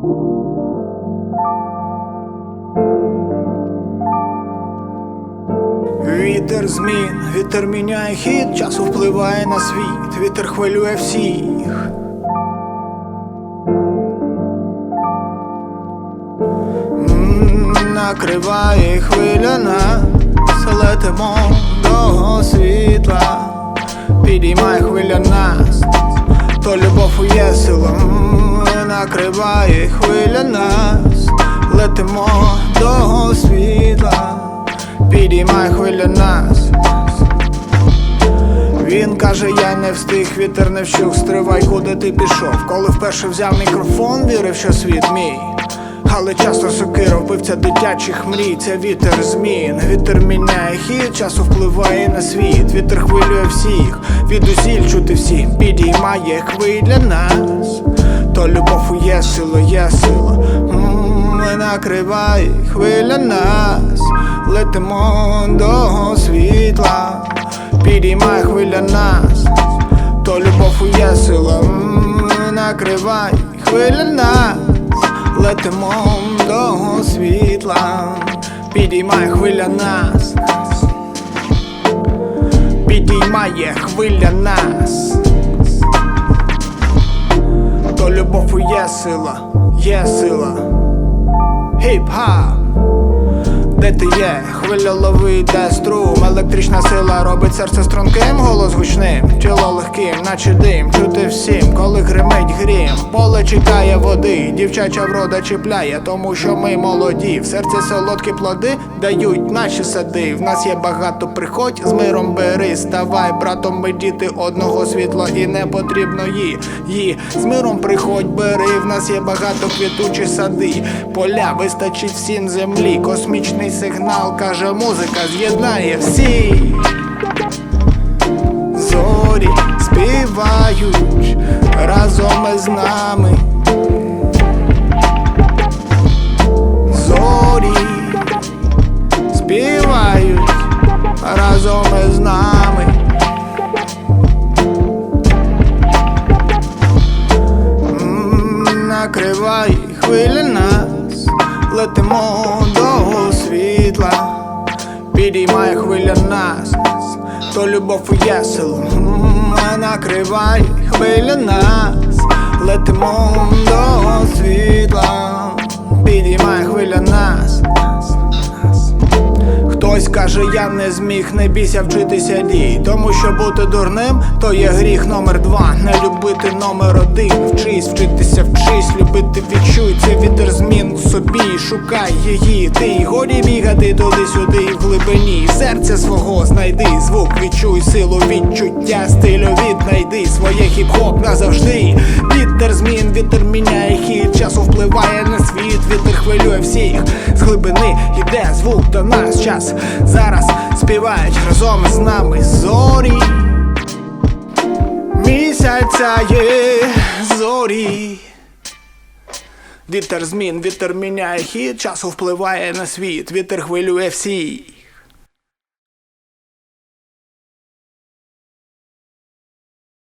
Вітер змін, вітер міняє хід, часу впливає на світ, вітер хвилює всіх. Накриває хвиля нас, летимо до світла, підіймає хвиля нас, то любов є сила, накриває хвиля нас, летимо до світла, підіймає хвиля нас. Він каже, я не встиг, вітер не вщух, стривай, куди ти пішов. Коли вперше взяв мікрофон, вірив, що світ мій. Але часто сокира вбивця дитячих мрій, це вітер змін. Вітер міняє хід, часу впливає на світ. Вітер хвилює всіх, від усіль чути всім, підіймає хвиля нас. То любов є сила, є сила. М, Накриває хвиля нас, летимо до світла. Підіймає хвиля нас, то любов є сила, М, накривай хвиля нас, летимо до світла, підіймає хвиля нас, підіймає хвиля нас, сила, є сила, хіп-хап. Де ти є? Хвиля лови, йде струм, електрична сила робить серце струнким, голос гучним, тіло легким, наче дим, чути всім, коли гримить грім, поле чекає води, дівчача врода чіпляє, тому що ми молоді. В серці солодкі плоди дають наші сади. В нас є багато приходь, з миром бери, ставай, братом, ми діти одного світла і не потрібно. Її з миром приходь, бери, в нас є багато квітучі сади, поля вистачить всім землі, космічний сигнал, каже музика, з'єднає всі. Зорі співають разом із нами. Зорі співають разом із нами. Накривай хвиля нас, летимо до світла, підіймає хвиля нас, то любов є сила. М, Накривай хвиля нас, летимо до світла, підіймає хвиля нас. Хтось каже, я не зміг, не бійся вчитися дій. Тому що бути дурним то є гріх номер два. Не любити номер один. Вчись, вчитися, вчись, любити, відчуй. Це собі. Шукай її. Ти годі бігати туди-сюди в глибині. Серця свого знайди, звук відчуй, силу відчуття, стилю віднайди своє хіп-хоп назавжди. Вітер змін, вітер міняє хід, часу впливає на світ, вітер хвилює всіх. З глибини йде звук до нас час. Зараз співають разом з нами зорі. Місяця є зорі. Вітер змін, вітер міняє хід, часу впливає на світ, вітер хвилює всіх.